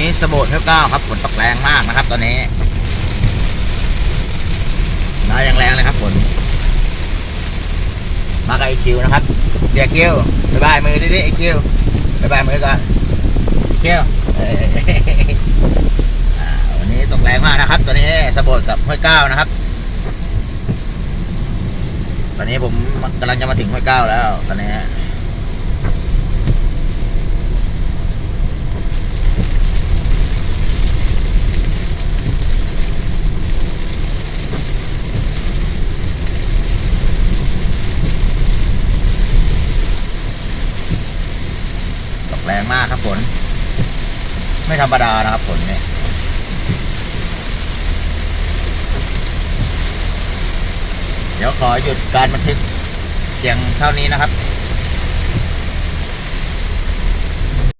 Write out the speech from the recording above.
นี้สะโบดเท่าเก้าครับฝนตกแรงมากนะครับ ตอนนี้มาอย่างแรงเลยครับฝนมากับไอคิวนะครับเสียคิวบายบายมือดิดิไอคิวบายบายมือก่อนคิวเอ้ยอ่าวันนี้ตกแรงมากนะครับ ตอนนี้สะโบดกับห้วยเก้านะครับ ตอนนี้ผมกำลังจะมาถึงห้วยเก้าแล้วตอนนี้ ตกแรงมากครับฝน ไม่ธรรมดานะครับฝนเนี่ยเดี๋ยวขอหยุดการบันทึกเพียงเท่านี้นะครับ